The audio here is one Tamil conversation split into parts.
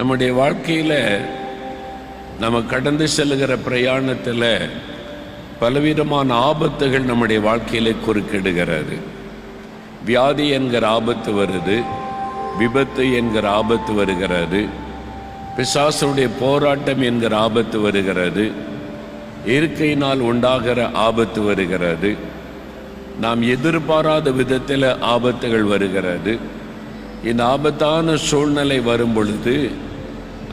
நம்முடைய வாழ்க்கையில் நம்ம கடந்து செல்லுகிற பிரயாணத்தில் பலவிதமான ஆபத்துகள் நம்முடைய வாழ்க்கையில் குறுக்கிடுகிறது. வியாதி என்கிற ஆபத்து வருது விபத்து என்கிற ஆபத்து வருகிறது பிசாசுடைய போராட்டம் என்கிற ஆபத்து வருகிறது இயற்கையினால் உண்டாகிற ஆபத்து வருகிறது நாம் எதிர்பாராத விதத்தில் ஆபத்துகள் வருகிறது. இந்த ஆபத்தான சூழ்நிலை வரும் பொழுது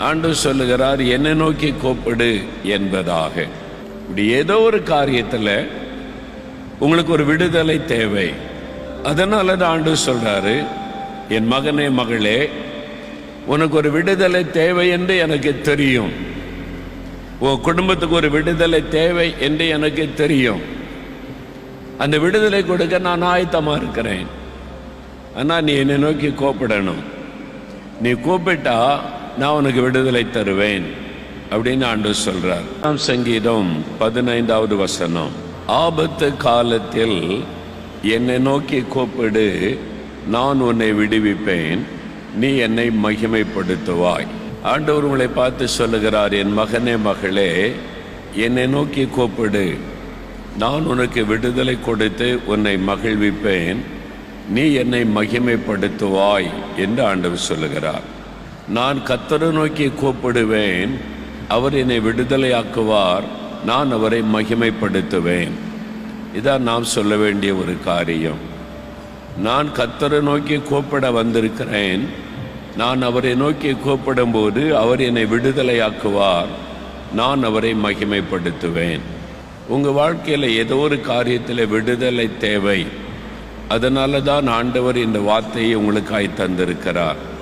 ஆண்டு சொல்லுகிறார் என்னை நோக்கி கூப்பிடு என்பதாக. இப்படி ஏதோ ஒரு காரியத்தில் உங்களுக்கு ஒரு விடுதலை தேவை. அதனால தான் ஆண்டு சொல்றாரு என் மகனே மகளே உனக்கு ஒரு விடுதலை தேவை என்று எனக்கு தெரியும். உன் குடும்பத்துக்கு ஒரு விடுதலை தேவை என்று எனக்கு தெரியும். அந்த விடுதலை கொடுக்க நான் ஆயத்தமாக இருக்கிறேன். ஆனால் நீ என்னை நோக்கி கூப்பிடணும். நீ கூப்பிட்டா நான் உனக்கு விடுதலை தருவேன் அப்படின்னு ஆண்டு சொல்றார். ஆம் சங்கீதம் பதினைந்தாவது வசனம். ஆபத்து காலத்தில் என்னை நோக்கி கூப்பிடு நான் உன்னை விடுவிப்பேன் நீ என்னை மகிமைப்படுத்துவாய். ஆண்டவர் உங்களை பார்த்து சொல்லுகிறார் என் மகனே மகளே என்னை நோக்கி கூப்பிடு. நான் உனக்கு விடுதலை கொடுத்து உன்னை மகிழ்விப்பேன் நீ என்னை மகிமைப்படுத்துவாய் என்று ஆண்டவர் சொல்லுகிறார். நான் கத்தரை நோக்கி கூப்பிடுவேன். அவர் என்னை விடுதலையாக்குவார். நான் அவரை மகிமைப்படுத்துவேன். இதான் நாம் சொல்ல வேண்டிய ஒரு காரியம். நான் கத்தரை நோக்கி கூப்பிட வந்திருக்கிறேன். நான் அவரை நோக்கி கூப்பிடும்போது அவர் என்னை விடுதலையாக்குவார். நான் அவரை மகிமைப்படுத்துவேன். உங்கள் வாழ்க்கையில் ஏதோ ஒரு காரியத்தில் விடுதலை தேவை. அதனால தான் ஆண்டவர் இந்த வார்த்தையை உங்களுக்காய் தந்திருக்கிறார்.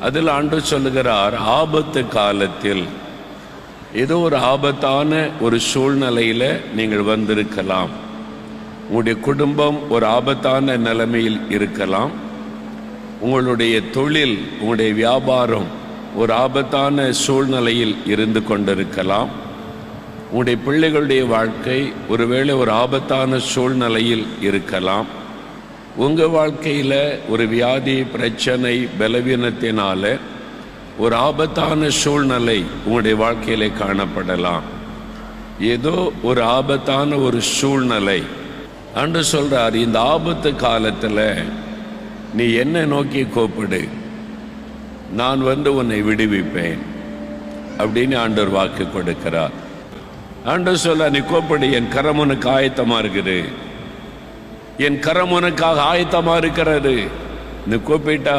அதில் ஆண்டு சொல்லுகிறார் ஆபத்து காலத்தில். ஏதோ ஒரு ஆபத்தான ஒரு சூழ்நிலையில் நீங்கள் வந்திருக்கலாம். உங்களுடைய குடும்பம் ஒரு ஆபத்தான நிலைமையில் இருக்கலாம். உங்களுடைய தொழில் உங்களுடைய வியாபாரம் ஒரு ஆபத்தான சூழ்நிலையில் இருந்து கொண்டிருக்கலாம். உங்களுடைய பிள்ளைகளுடைய வாழ்க்கை ஒருவேளை ஒரு ஆபத்தான சூழ்நிலையில் இருக்கலாம். உங்கள் வாழ்க்கையில் ஒரு வியாதி பிரச்சனை பலவீனத்தினால ஒரு ஆபத்தான சூழ்நிலை உங்களுடைய வாழ்க்கையில் காணப்படலாம். ஏதோ ஒரு ஆபத்தான ஒரு சூழ்நிலை. அன்று சொல்கிறார் இந்த ஆபத்து காலத்தில் நீ என்னை நோக்கி கூப்பிடு. நான் வந்து உன்னை விடுவிப்பேன் அப்படின்னு ஆண்டவர் வாக்கு கொடுக்கிறார். ஆண்டவர் சொல்ல நீ கூப்பிடு என் கரம் உனக்கு ஆயத்தமாக இருக்குது. என் கரம் உனக்காக ஆயத்தமா இருக்கிறது. நீ கூப்பிட்டா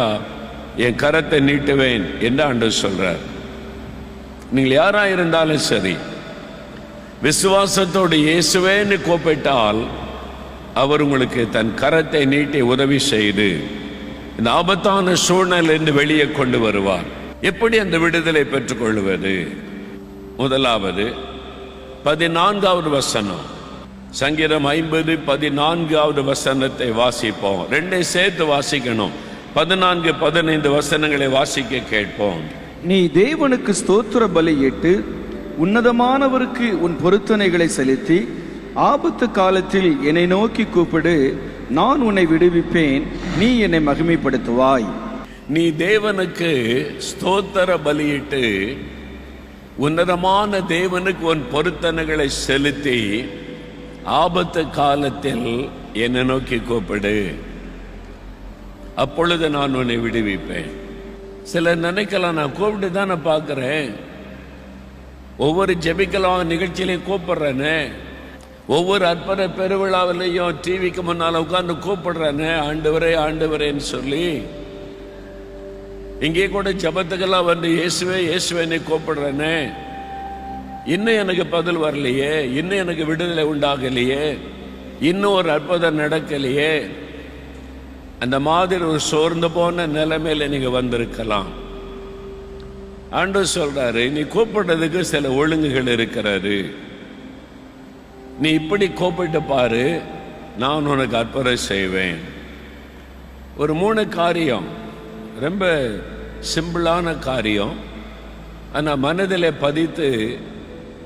என் கரத்தை நீட்டுவேன் என்று ஆண்டவர் சொல்றார். நீங்கள் யாரா இருந்தாலும் சரி விசுவாசத்தோடு இயேசுவேன்னு கூப்பிட்டால் அவர் உங்களுக்கு தன் கரத்தை நீட்டி உதவி செய்து இந்த ஆபத்தான சூழ்நிலிருந்து வெளியே கொண்டு வருவார். எப்படி அந்த விடுதலை பெற்றுக்கொள்வது? முதலாவது பதினான்காவது வசனம். சங்கீதம் ஐம்பது பதினான்காவது வசனத்தை வாசிப்போம். ரெண்டை சேர்த்து வாசிக்கணும். பதினான்கு பதினைந்து வசனங்களை வாசிக்க கேட்போம். நீ தேவனுக்கு ஸ்தோத்திர பலியிட்டு உன்னதமானவருக்கு உன் பொருத்தனைகளை செலுத்தி ஆபத்து காலத்தில் என்னை நோக்கி கூப்பிடு நான் உன்னை விடுவிப்பேன் நீ என்னை மகிமைப்படுத்துவாய். நீ தேவனுக்கு ஸ்தோத்திர பலியிட்டு உன்னதமான தேவனுக்கு உன் பொருத்தனைகளை செலுத்தி ஆபத்து காலத்தில் என்னை நோக்கி கூப்பிடு. அப்பொழுது நான் உன்னை விடுவிப்பேன். சிலர் நினைக்கலாம் நான் கூப்பிட்டு தான் நான் பார்க்குறேன். ஒவ்வொரு ஜெபிக்கலாம் நிகழ்ச்சியிலையும் கூப்பிடுறேனே. ஒவ்வொரு அற்புத பெருவிழாவிலையும் டிவிக்கு முன்னால் உட்கார்ந்து கூப்பிடுறேனே. ஆண்டவரே ஆண்டவரேன்னு சொல்லி. இங்கே கூட ஜபத்துக்கெல்லாம் வந்து இயேசுவே இயேசுவேன்னு கூப்பிடுறேனே. இன்னும் எனக்கு பதில் வரலையே இன்னும் எனக்கு விடுதலை உண்டாகலையே இன்னும் ஒரு அற்புதம் நடக்கலையே. அந்த மாதிரி ஒரு சோர்ந்து போன நிலைமையில நீங்க வந்திருக்கலாம். ஆண்டு சொல்றாரு நீ கூப்பிடுறதுக்கு சில ஒழுங்குகள் இருக்கிறாரு நீ இப்படி கூப்பிட்டு பாரு நான் உனக்கு அற்புதம் செய்வேன். ஒரு மூணு காரியம் ரொம்ப சிம்பிளான காரியம். ஆனால் மனதில் பதித்து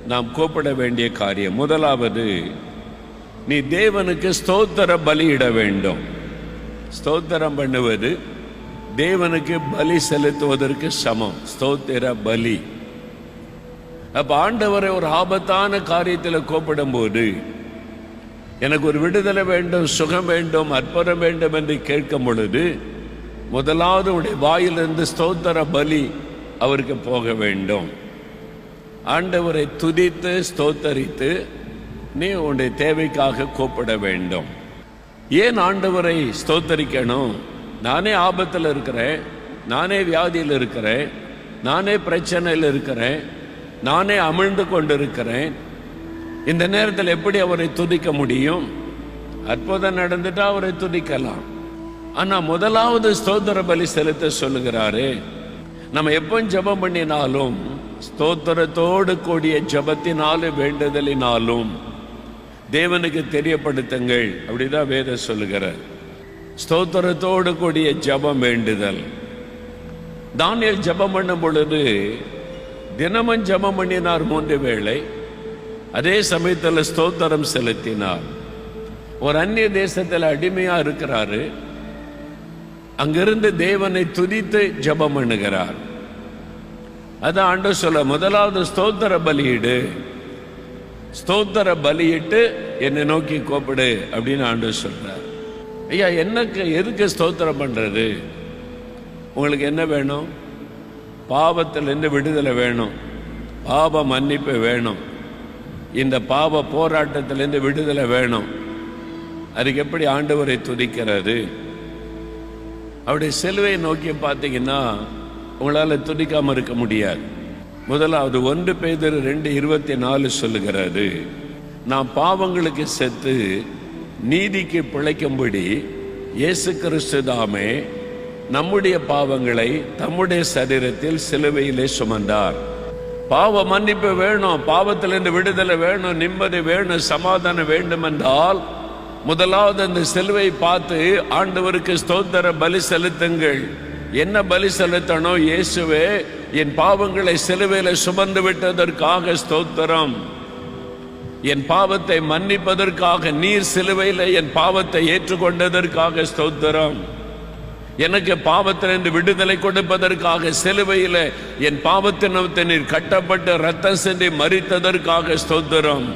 நாம் கூப்பிட வேண்டிய காரியம். முதலாவது நீ தேவனுக்கு ஸ்தோத்திர பலியிட வேண்டும். ஸ்தோத்திரம் பண்ணுவது தேவனுக்கு பலி செலுத்துவதற்கு சமம். ஸ்தோத்திர பலி. அப்ப ஆண்டவரை ஒரு ஆபத்தான காரியத்தில் கூப்பிடும் போது எனக்கு ஒரு விடுதலை வேண்டும் சுகம் வேண்டும் அற்புதம் வேண்டும் என்று கேட்கும் பொழுது முதலாவது உடைய வாயிலிருந்து ஸ்தோத்திர பலி அவருக்கு போக வேண்டும். ஆண்டவரை துதித்து ஸ்தோத்தரித்து நீ உன்னுடைய தேவைக்காக கூப்பிட வேண்டும். ஏன் ஆண்டவரை ஸ்தோத்தரிக்கணும்? நானே ஆபத்தில் இருக்கிறேன். நானே வியாதியில் இருக்கிறேன். நானே பிரச்சனையில் இருக்கிறேன். நானே அமிழ்ந்து கொண்டிருக்கிறேன். இந்த நேரத்தில் எப்படி அவரை துதிக்க முடியும்? அற்புதம் நடந்துட்டா அவரை துதிக்கலாம். ஆனால் முதலாவது ஸ்தோத்திர பலி செலுத்த சொல்லுகிறாரு நம்ம எப்போ ஜெபம் பண்ணினாலும் ஸ்தோத்திரத்தோடு கூடிய ஜபத்தினாலும் வேண்டுதலினாலும் தேவனுக்கு தெரியப்படுத்துங்கள். அப்படிதான் வேத சொல்லுகிறார். ஸ்தோத்திரத்தோடு கூடிய ஜெபம் வேண்டுதல். தானியல் ஜெபம் பண்ணும் பொழுது தினமும் ஜெபம் பண்ணினார் மூன்று வேளை. அதே சமயத்தில் ஸ்தோத்திரம் செலுத்தினார். ஒரு அந்நிய தேசத்தில் அடிமையா இருக்கிறாரு. அங்கிருந்து தேவனை துதித்து ஜெபம் பண்ணுகிறார். அதான் ஆண்டு சொல்ல முதலாவது ஸ்தோத்திர பலியிடு ஸ்தோத்திர பலியிட்டு என்னை நோக்கி கூப்பிடு அப்படின்னு ஆண்டு சொல்றார். ஐயா என்னக்கு எதுக்கு ஸ்தோத்திரம் பண்றது? உங்களுக்கு என்ன வேணும்? பாவத்திலிருந்து விடுதலை வேணும். பாவ மன்னிப்பு வேணும். இந்த பாவ போராட்டத்திலிருந்து விடுதலை வேணும். அதுக்கு எப்படி ஆண்டவரை துதிக்கிறது? அப்படி சிலுவையை நோக்கி பார்த்தீங்கன்னா உங்களால் துணிக்காமல் இருக்க முடியாது. முதலாவது ஒன்று பேதர் ரெண்டு இருபத்தி நாலு சொல்லுகிறது நான் பாவங்களுக்கு செத்து நீதிக்கு பிழைக்கும்படி இயேசு கிறிஸ்து தாமே நம்முடைய பாவங்களை தம்முடைய சரீரத்தில் சிலுவையிலே சுமந்தார். பாவ மன்னிப்பு வேணும் பாவத்திலிருந்து விடுதலை வேணும் நிம்மதி வேணும் சமாதானம் வேண்டும் என்றால் முதலாவது அந்த சிலுவை பார்த்து ஆண்டவருக்கு ஸ்தோத்திர பலி செலுத்துங்கள். என்ன பலி செலுத்தணும் இயேசுவே என் பாவங்களை சிலுவையில சுமந்து விட்டதற்காக ஸ்தோத்திரம். என் பாவத்தை மன்னிப்பதற்காக நீர் சிலுவையில் என் பாவத்தை ஏற்றுக்கொண்டதற்காக ஸ்தோத்திரம். எனக்கு பாவத்திலிருந்து விடுதலை கொடுப்பதற்காக சிலுவையில் என் பாவத்தினத்தை நீர் கட்டப்பட்டு ரத்தம் சென்று மறித்ததற்காக ஸ்தோத்திரம்.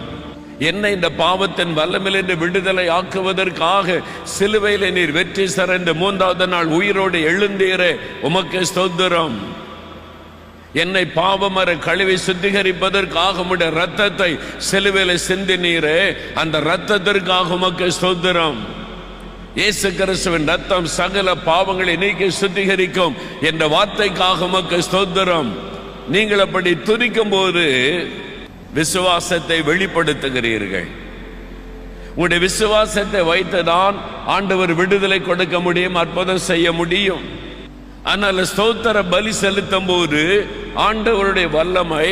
என்னை இந்த பாவத்தின் வல்லமிலிருந்து விடுதலை ஆக்குவதற்காக சிலுவையில் நீர் வெற்றி சரண்டு மூன்றாவது நாள் உயிரோடு எழுந்தீரே. உமக்கு ஸ்தோத்திரம். என்னை பாவமர கழுவி சுத்திகரிப்பதற்காக உடைய ரத்தத்தை சிலுவையில் சிந்தினீரே. அந்த ரத்தத்திற்காக உமக்கு ஸ்தோத்திரம். இயேசு கிறிஸ்துவின் ரத்தம் சகல பாவங்களை நீக்கி சுத்திகரிக்கும் என்ற வார்த்தைக்காக உமக்கு ஸ்தோத்திரம். நீங்கள் அப்படி துதிக்கும் போது விசுவாசத்தை வெளிப்படுத்துகிறீர்கள். உங்களுடைய விசுவாசத்தை வைத்துதான் ஆண்டவர் விடுதலை கொடுக்க முடியும் அற்புதம் செய்ய முடியும். ஆனால் ஸ்தோத்திர பலி செலுத்தும் போது ஆண்டவருடைய வல்லமை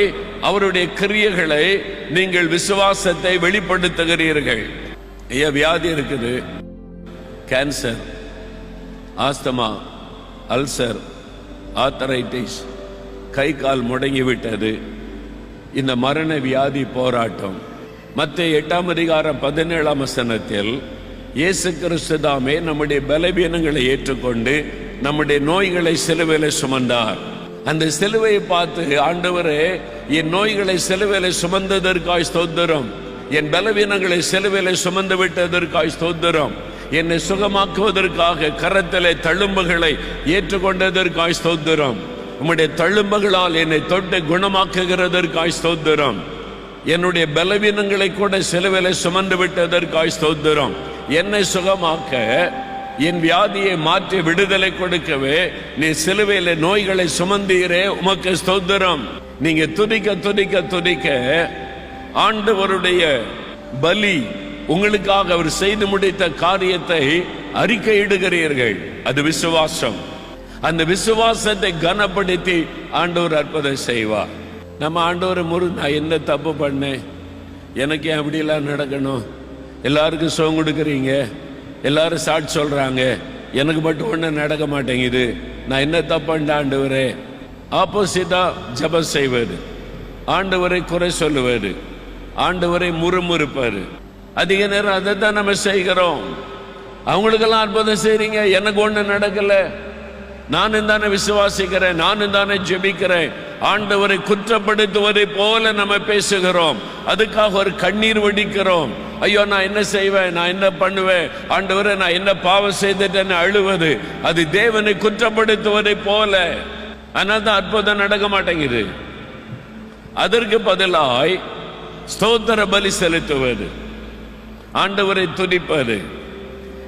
அவருடைய கிரியைகளை நீங்கள் விசுவாசத்தை வெளிப்படுத்துகிறீர்கள். ஏன் வியாதி இருக்குது. கேன்சர் ஆஸ்தமா அல்சர் ஆத்தரைட்டிஸ் கை கால் முடங்கி விட்டது இந்த மரண வியாதி போராட்டம். மற்ற எட்டாம் அதிகாரம் பதினேழாம் வசனத்தில் இயேசு கிறிஸ்து தாமே நம்முடைய பலவீனங்களை ஏற்றுக்கொண்டு நம்முடைய நோய்களை சிலுவையில் சுமந்தார். அந்த சிலுவையை பார்த்து ஆண்டவரே என் நோய்களை சிலுவையில் சுமந்ததற்காய் ஸ்தோத்திரம். என் பலவீனங்களை சிலுவையில் சுமந்து விட்டதற்காய் ஸ்தோத்திரம். என்னை சுகமாக்குவதற்காக கரத்திலே தழும்புகளை ஏற்றுக்கொண்டதற்காய் ஸ்தோத்திரம். உம்முடைய தழும்புகளால் என்னை தொட்டு குணமாக்குகிறதற்காய் ஸ்தோத்திரம். என்னுடைய பலவீனங்களை கூட சிலுவையில் சுமந்து விட்டதற்காய் ஸ்தோத்திரம். என்னை சுகமாக்க என் வியாதியை மாற்றி விடுதலை கொடுக்கவே நீ சிலுவையில் நோய்களை சுமந்தீரே உமக்கு ஸ்தோத்திரம். நீங்க துதிக்க துதிக்க துதிக்க ஆண்டவருடைய பலி உங்களுக்காக அவர் செய்து முடித்த காரியத்தை அறிக்கையிடுகிறீர்கள். அது விசுவாசம். அந்த விசுவாசத்தை கனப்படுத்தி ஆண்டவர் அற்புதம் செய்வார். நம்ம ஆண்டவர் முரு நான் என்ன தப்பு பண்ணேன்? எனக்கு ஏன் அப்படிலாம் நடக்கணும்? எல்லாருக்கும் சுகம் கொடுக்குறீங்க. எல்லாரும் சாட்சி சொல்கிறாங்க எனக்கு மட்டும் ஒன்றும் நடக்க மாட்டேங்குது. நான் என்ன தப்புண்ட ஆண்டவரே? ஆப்போசிட்டாக ஜபம் செய்வார் ஆண்டவரை குறை சொல்லுவார் ஆண்டவரை முறுமுறுப்பார் அதிக நேரம் அதை தான் நம்ம செய்கிறோம். அவங்களுக்கெல்லாம் அற்புதம் செய்கிறீங்க எனக்கு ஒன்றும் நடக்கல. நான் தானே விசுவாசிக்கிறேன் நான் தானே ஜெபிக்கிறேன். ஆண்டவரை குற்றப்படுத்துவதை போல நம்ம பேசுகிறோம். அதுக்காக ஒரு கண்ணீர் வடிக்கிறோம். ஐயோ நான் என்ன செய்வேன்? நான் என்ன பண்ணுவேன்? ஆண்டவரை நான் என்ன பாவம் செய்துட்டேன்னு அழுவது? அது தேவனை குற்றப்படுத்துவதை போல. ஆனால் தான் அற்புதம் நடக்க மாட்டேங்குது. அதற்கு பதிலாய் ஸ்தோத்திர பலி செலுத்துவது. ஆண்டவரை துடிப்பது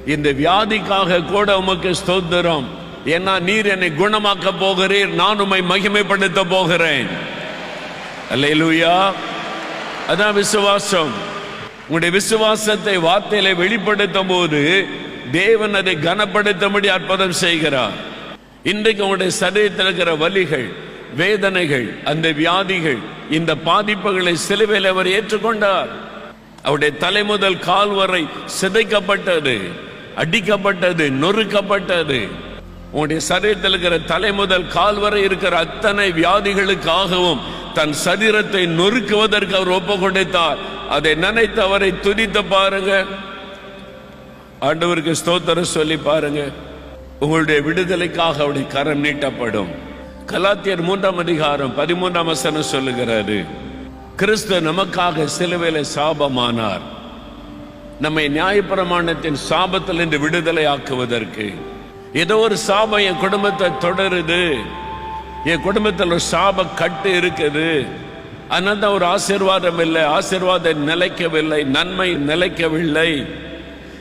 இந்த வியாதிக்காக கூட உமக்கு ஸ்தோத்திரம். ஏன்னா நீர் என்னை குணமாக்க போகிறீர்? நான் உம்மை மகிமைப்படுத்த போகிறேன். அல்லேலூயா. அதான் விசுவாசம். உங்களுடைய விசுவாசத்தை வார்த்தையில வெளிப்படுத்தும் போது தேவன் அதை கனப்படுத்தும்படி அற்புதம் செய்கிறார். இன்றைக்கு உங்களுடைய சரீரத்தில் இருக்கிற வலிகள் வேதனைகள் அந்த வியாதிகள் இந்த பாதிப்புகளை சிலுவையில் அவர் ஏற்றுக்கொண்டார். அவருடைய தலை முதல் கால் வரை சிதைக்கப்பட்டது அடிக்கப்பட்டது நொறுக்கப்பட்டது. உங்களுடைய சரீரத்தில் இருக்கிற தலை முதல் கால் வரை இருக்கிற அத்தனை வியாதிகளுக்காகவும் தன் சரீரத்தை நொறுக்குவதற்கு அவர் ஒப்பு கொடுத்தார் அதை நினைத்து அவரை துதித்து பாருங்க. ஆண்டவருக்கு ஸ்தோத்திரம் சொல்லி பாருங்க. உங்களுடைய விடுதலைக்காக அவருடைய கரம் நீட்டப்படும். கலாத்தியர் மூன்றாம் அதிகாரம் பதிமூன்றாம் வசனம் சொல்லுகிறாரு கிறிஸ்து நமக்காக சிலுவையில சாபமானார். நம்மை நியாயப்பிரமாணத்தின் சாபத்தில் இருந்து விடுதலை ஆக்குவதற்கு ஏதோ ஒரு சாபம் என் குடும்பத்தை தொடருது. என் குடும்பத்தில் ஒரு சாப கட்டு இருக்குது. அதனால தான் ஒரு ஆசீர்வாதம் இல்லை. ஆசீர்வாதம் நிலைக்கவில்லை. நன்மை நிலைக்கவில்லை.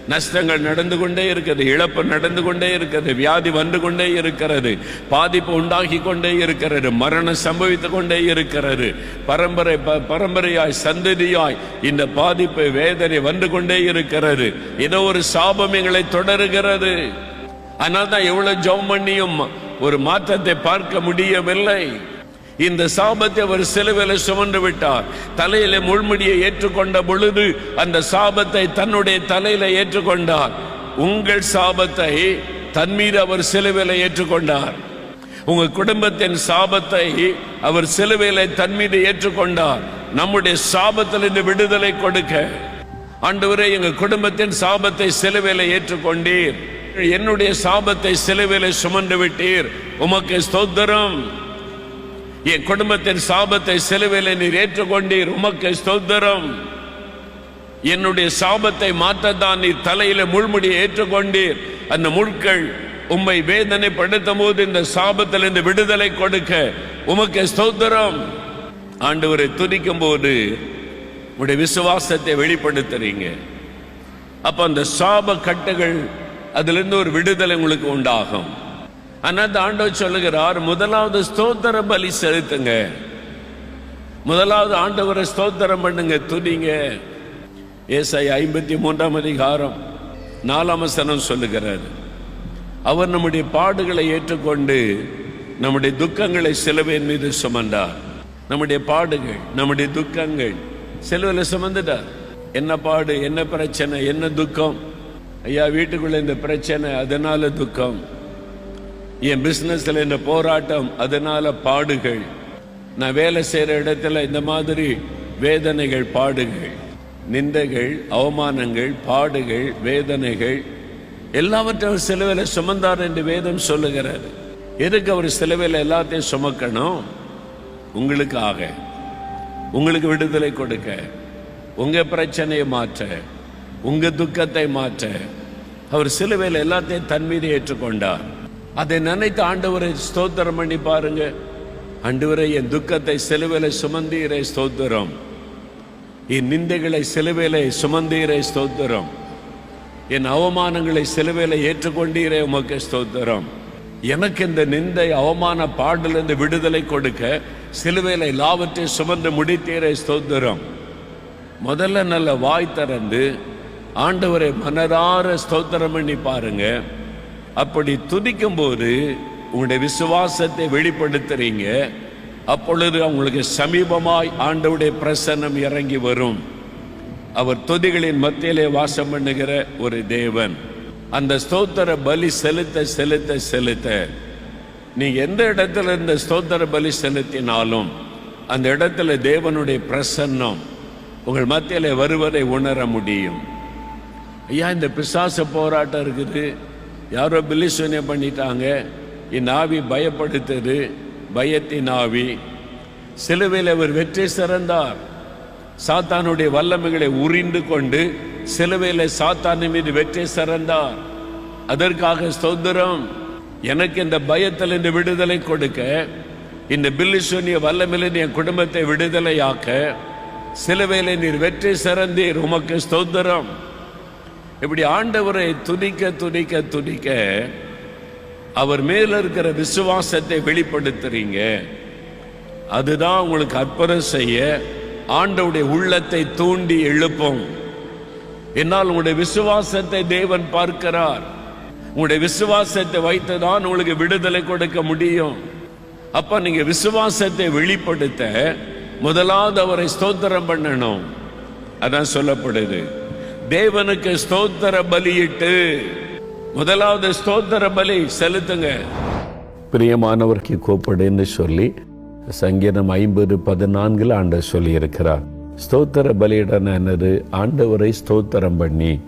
நஷ்டங்கள் நடந்து கொண்டே இருக்கிறது இழப்பு நடந்து கொண்டே இருக்கிறது வியாதி வந்து கொண்டே இருக்கிறது. பாதிப்பு உண்டாகி கொண்டே இருக்கிறது. மரணம் சம்பவித்து கொண்டே இருக்கிறது. பரம்பரை ப- பரம்பரையாய் சந்ததியாய் இந்த பாதிப்பு வேதனை வந்து கொண்டே இருக்கிறது. ஏதோ ஒரு சாபம் எங்களை தொடருகிறது. அதனால தான் எவ்வளவு ஜெபம் பண்ணியும் ஒரு மாற்றத்தை பார்க்க முடியவில்லை. இந்த சாபத்தை அவர் சிலுவையில் சுமந்து விட்டார். தலையில முள்முடியை ஏற்றுக்கொண்ட பொழுது அந்த சாபத்தை தன்னுடைய தலையில ஏற்றுக்கொண்டார். உங்கள் சாபத்தை தன் மீது அவர் சிலுவையில் ஏற்றுக்கொண்டார். உங்க குடும்பத்தின் சாபத்தை அவர் சிலுவையில தன் மீது ஏற்றுக்கொண்டார். நம்முடைய சாபத்திலிருந்து விடுதலை கொடுக்க. ஆண்டவரே எங்க குடும்பத்தின் சாபத்தை சிலுவையில ஏற்றுக்கொண்டீர். என்னுடைய சாபத்தை சிலுவையில் சுமந்து விட்டீர். உமக்கு ஸ்தோத்திரம். என் குடும்பத்தின் சாபத்தை சிலுவையில் நீர் ஏற்றுக்கொண்டீர். உமக்கு ஸ்தோத்திரம். என்னுடைய சாபத்தை மாற்றத்தான் நீர் தலையில முள்முடியை ஏற்றுக்கொண்டீர். அந்த முட்கள் உம்மை வேதனைப்படுத்தும் போது இந்த சாபத்திலிருந்து விடுதலை கொடுக்க உமக்கு ஸ்தோத்திரம். ஆண்டவரை துதிக்கும் போது உடைய விசுவாசத்தை வெளிப்படுத்துறீங்க. அப்ப அந்த சாப கட்டுகள் அதிலிருந்து ஒரு விடுதலை உங்களுக்கு உண்டாகும். ஆனால் ஆண்டவர் சொல்லுகிறார் முதலாவது ஸ்தோத்திர பலி செலுத்துங்க. முதலாவது ஆண்டவரை ஸ்தோத்திரம் பண்ணுங்க துணிங்க ஏசாய் ஐம்பத்தி மூன்றாம் அதிகாரம் நாலாம் சனம் சொல்லுகிறார் அவர் நம்முடைய பாடுகளை ஏற்றுக்கொண்டு நம்முடைய துக்கங்களை சிலுவையின் மீது சுமந்தார். நம்முடைய பாடுகள் நம்முடைய துக்கங்கள் சிலுவையில் சுமந்துட்டார். என்ன பாடு என்ன பிரச்சனை என்ன துக்கம்? ஐயா வீட்டுக்குள்ள இந்த பிரச்சனை அதனால துக்கம். என் பிஸ்னஸில் இந்த போராட்டம் அதனால பாடுகள். நான் வேலை செய்யற இடத்துல இந்த மாதிரி வேதனைகள் பாடுகள். நிந்தைகள் அவமானங்கள் பாடுகள் வேதனைகள். எல்லாவற்றையும் அவர் சிலுவையில் சுமந்தார் என்று வேதம் சொல்லுகிறார். எதுக்கு அவர் சிலுவையில் எல்லாத்தையும் சுமக்கணும்? உங்களுக்காக உங்களுக்கு விடுதலை கொடுக்க. உங்கள் பிரச்சனையை மாற்ற. உங்கள் துக்கத்தை மாற்ற. அவர் சிலுவையில் எல்லாத்தையும் தன் மீது ஏற்றுக்கொண்டார். அதை நினைத்து ஆண்டவரை ஸ்தோத்திரம் பண்ணி பாருங்க. ஆண்டவரை என் துக்கத்தை சிலுவையில் சுமந்தீரை ஸ்தோத்திரம். என் நிந்தைகளை சிலுவையில் சுமந்தீரை ஸ்தோத்திரம். என் அவமானங்களை சிலுவையில் ஏற்றுக்கொண்டீரே உமக்கு ஸ்தோத்திரம். எனக்கு இந்த நிந்தை அவமான பாடலிருந்து விடுதலை கொடுக்க சிலுவையில் எல்லாவற்றையும் சுமந்து முடித்தீரை ஸ்தோத்திரம். முதல்ல நல்ல வாய் திறந்து ஆண்டவரை மனதார ஸ்தோத்திரம் பண்ணி பாருங்க. அப்படி துதிக்கும் போது உங்களுடைய விசுவாசத்தை வெளிப்படுத்துறீங்க. அப்பொழுது அவங்களுக்கு சமீபமாய் ஆண்டவுடைய பிரசன்னம் இறங்கி வரும். அவர் துதிகளின் மத்தியிலே வாசம் பண்ணுகிற ஒரு தேவன். அந்த ஸ்தோத்திர பலி செலுத்த செலுத்த செலுத்த. நீ எந்த இடத்துல இந்த ஸ்தோத்திர பலி செலுத்தினாலும் அந்த இடத்துல தேவனுடைய பிரசன்னம் உங்கள் மத்தியிலே வருவதை உணர முடியும். ஐயா இந்த பிசாச போராட்டம் இருக்குது. யாரோ பில்லிசூனியம் பண்ணிட்டாங்க. என் ஆவி பயப்படுத்தது. பயத்தின் ஆவி சிலுவையில் அவர் வெற்றி சிறந்தார். சாத்தானுடைய வல்லமைகளை உறிந்து கொண்டு சிலுவையில் சாத்தானின் மீது வெற்றி சிறந்தார். அதற்காக ஸ்தோத்திரம். எனக்கு இந்த பயத்தில் இந்த விடுதலை கொடுக்க இந்த பில்லிசூனிய வல்லமையில் என் குடும்பத்தை விடுதலையாக்க சிலுவையில் நீர் வெற்றி சிறந்தீர். உமக்கு ஸ்தோத்திரம். இப்படி ஆண்டவரை துதிக்க துதிக்க துதிக்க அவர் மேல இருக்கிற விசுவாசத்தை வெளிப்படுத்துறீங்க. அதுதான் உங்களுக்கு அற்புதம் செய்ய ஆண்டவுடைய உள்ளத்தை தூண்டி எழுப்பும். என்னால் உங்களுடைய விசுவாசத்தை தேவன் பார்க்கிறார். உங்களுடைய விசுவாசத்தை வைத்துதான் உங்களுக்கு விடுதலை கொடுக்க முடியும். அப்ப நீங்க விசுவாசத்தை வெளிப்படுத்த முதலாவது அவரை ஸ்தோத்திரம் பண்ணணும். அதான் சொல்லப்படுது. தேவனுக்கு ஸ்தோத்திர பலியிட்டு முதலாவது ஸ்தோத்திர பலி செலுத்துங்க. பிரியமானவருக்கு கூப்பிடுன்னு சொல்லி சங்கீதம் ஐம்பது பதினான்கில் ஆண்டவர் சொல்லியிருக்கிறார். ஸ்தோத்திர பலியிடன என்னது? ஆண்டவரை ஸ்தோத்திரம் பண்ணி.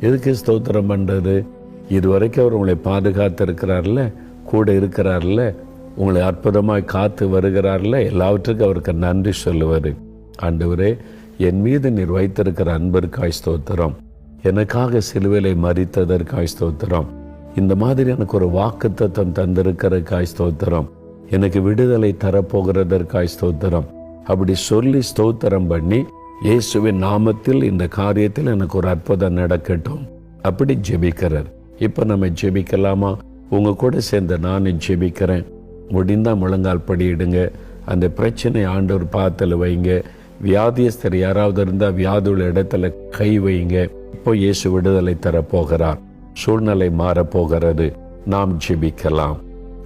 எதுக்கு ஸ்தோத்திரம் இது இதுவரைக்கும் அவர் உங்களை பாதுகாத்திருக்கிறார்ல கூட இருக்கிறார்ல உங்களை அற்புதமாய் காத்து வருகிறார்ல எல்லாவற்றுக்கும் அவருக்கு நன்றி சொல்லுவார். ஆண்டவரே என் மீது நீர் வைத்திருக்கிற அன்பிற்காய் ஸ்தோத்திரம். எனக்காக சிலுவிலை மறித்ததற்காய் ஸ்தோத்திரம். இந்த மாதிரி எனக்கு ஒரு வாக்கு தத்துவம் தந்திருக்கிறதுக்காய் ஸ்தோத்திரம். எனக்கு விடுதலை தரப்போகிறதற்காய் ஸ்தோத்திரம். அப்படி சொல்லி ஸ்தோத்திரம் பண்ணி இயேசுவின் நாமத்தில் இந்த காரியத்தில் எனக்கு ஒரு அற்புதம் நடக்கட்டும். அப்படி ஜெபிக்கிறார். இப்போ நம்ம ஜெபிக்கலாமா? உங்க கூட சேர்ந்து நானும் ஜெபிக்கிறேன். முடிந்தா முழங்கால் படியிடுங்க. அந்த பிரச்சனை ஆண்டவர் பாத்தில் வைங்க. வியாதியஸ்தர் யாராவது இருந்தால் வியாதியுள்ள இடத்துல கை வைங்க. இப்போ இயேசு விடுதலை தரப்போகிறார். சூழ்நிலை மாறப்போகிறது. நாம் ஜெபிக்கலாம்.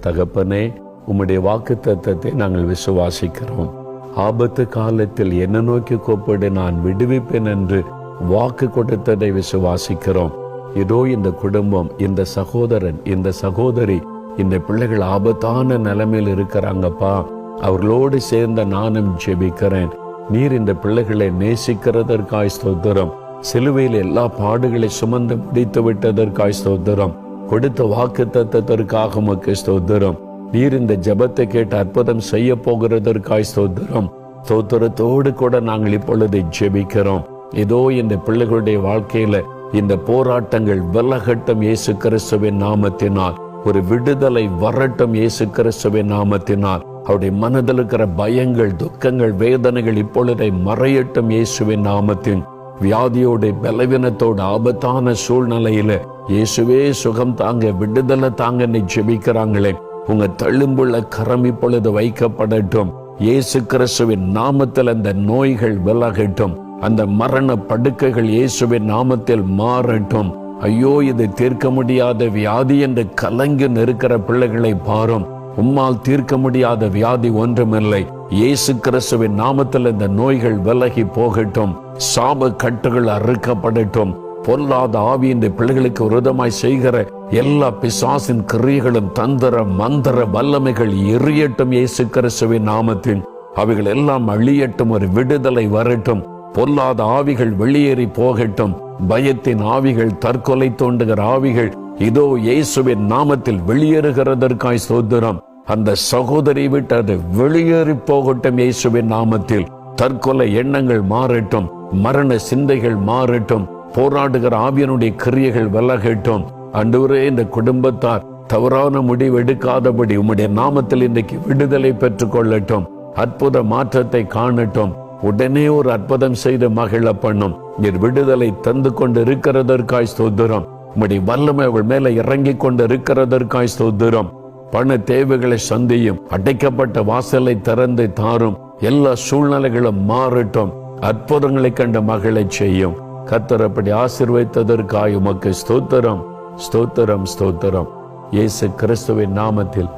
தகப்பனே உம்முடைய வாக்கு தத்தத்தை நாங்கள் விசுவாசிக்கிறோம். ஆபத்து காலத்தில் என்ன நோக்கி கூப்பிடு நான் விடுவிப்பேன் என்று வாக்கு கொடுத்ததை விசுவாசிக்கிறோம். இதோ இந்த குடும்பம் இந்த சகோதரன் இந்த சகோதரி இந்த பிள்ளைகள் ஆபத்தான நிலைமையில் இருக்கிறாங்கப்பா. அவர்களோடு சேர்ந்த நானும் ஜெபிக்கிறேன். நீர் இந்த பிள்ளைகளை நேசிக்கிறதற்காய் ஸ்தோத்திரம். சிலுவையில் எல்லா பாடுகளை சுமந்து முடித்து விட்டதற்காய் ஸ்தோத்திரம். கொடுத்த வாக்கு தத்துவத்திற்காக உமக்கு ஸ்தோத்திரம். நீர் இந்த ஜெபத்தை கேட்டு அற்புதம் செய்ய போகிறதற்காய் ஸ்தோத்திரம். ஸ்தோத்திரத்தோடு கூட நாங்கள் இப்பொழுது ஜெபிக்கிறோம். இதோ இந்த பிள்ளைகளுடைய வாழ்க்கையில இந்த போராட்டங்கள் விலகட்டும் இயேசு கிறிஸ்துவின் நாமத்தினால். ஒரு விடுதலை வரட்டும் இயேசு கிறிஸ்துவின் நாமத்தினால். அவருடைய மனதில் இருக்கிற பயங்கள் துக்கங்கள் வேதனைகள் இப்பொழுதை மறையட்டும் இயேசுவின் நாமத்தின் வியாதியோட பலவீனத்தோட ஆபத்தான சூழ்நிலையில இயேசுவே சுகம் தாங்க விடுதலை தாங்க ஜெபிக்கிறாங்களே. உங்க தழும்புள்ள கரம் இப்பொழுது வைக்கப்படட்டும். இயேசு கிறிஸ்துவின் நாமத்தில் அந்த நோய்கள் விலகட்டும். அந்த மரண படுக்கைகள் இயேசுவின் நாமத்தில் மாறட்டும். ஐயோ இது தீர்க்க முடியாத வியாதி என்று கலங்கி நிற்கிற பிள்ளைகளை பாரும். உம்மால் தீர்க்க முடியாத வியாதி ஒன்றுமில்லை. இயேசு கிறிஸ்துவின் நாமத்தில் இந்த நோய்கள் விலகி போகட்டும். சாப கட்டுகள் அறுக்கப்படட்டும். பொல்லாத ஆவி இந்த பிள்ளைகளுக்கு விரோதமாய் செய்கிற எல்லா பிசாசின் கிரியைகளும் தந்திர மந்திர வல்லமைகள் எரியட்டும் இயேசு கிறிஸ்துவின் நாமத்தில். அவைகள் எல்லாம் அழியட்டும் ஒரு விடுதலை வரட்டும். பொல்லாத ஆவிகள் வெளியேறி போகட்டும். பயத்தின் ஆவிகள் தற்கொலை தோண்டுகிற ஆவிகள் இதோ இயேசுவின் நாமத்தில் வெளியேறுகிறதற்காய் சோதரம் அந்த சகோதரி விட்டு அது வெளியேறி போகட்டும் இயேசுவின் நாமத்தில். தற்கொலை எண்ணங்கள் மாறட்டும் மரண சிந்தைகள் மாறட்டும் போராடுகிற ஆவியனுடைய கிரியைகள் விலகட்டும். அன்றுவரே இந்த குடும்பத்தார் தவறான முடிவு எடுக்காதபடி உம்முடைய நாமத்தில் இன்றைக்கு விடுதலை பெற்றுக் கொள்ளட்டும் அற்புத மாற்றத்தை காணட்டும். உடனே ஒரு அற்புதம் செய்து மகிழ பண்ணும் நீர் விடுதலை தந்து கொண்டு இருக்கிறதற்காய் சோதரம் உம்முடைய வல்லமை அவள் மேல இறங்கி கொண்டு இருக்கிறதற்காய் ஸ்தோத்திரம். பண தேவைகளை சந்தியும் அடைக்கப்பட்ட வாசலை திறந்து தாரும் எல்லா சூழ்நிலைகளும் மாறட்டும். அற்புதங்களை கண்ட மகளை செய்யும். கத்தர் அப்படி ஆசிர்வைத்ததற்காய் உமக்கு ஸ்தோத்திரம் ஸ்தோத்திரம் ஸ்தோத்திரம். இயேசு கிறிஸ்துவின் நாமத்தில்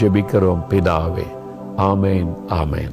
ஜெபிக்கிறோம் பிதாவே. ஆமேன் ஆமேன்.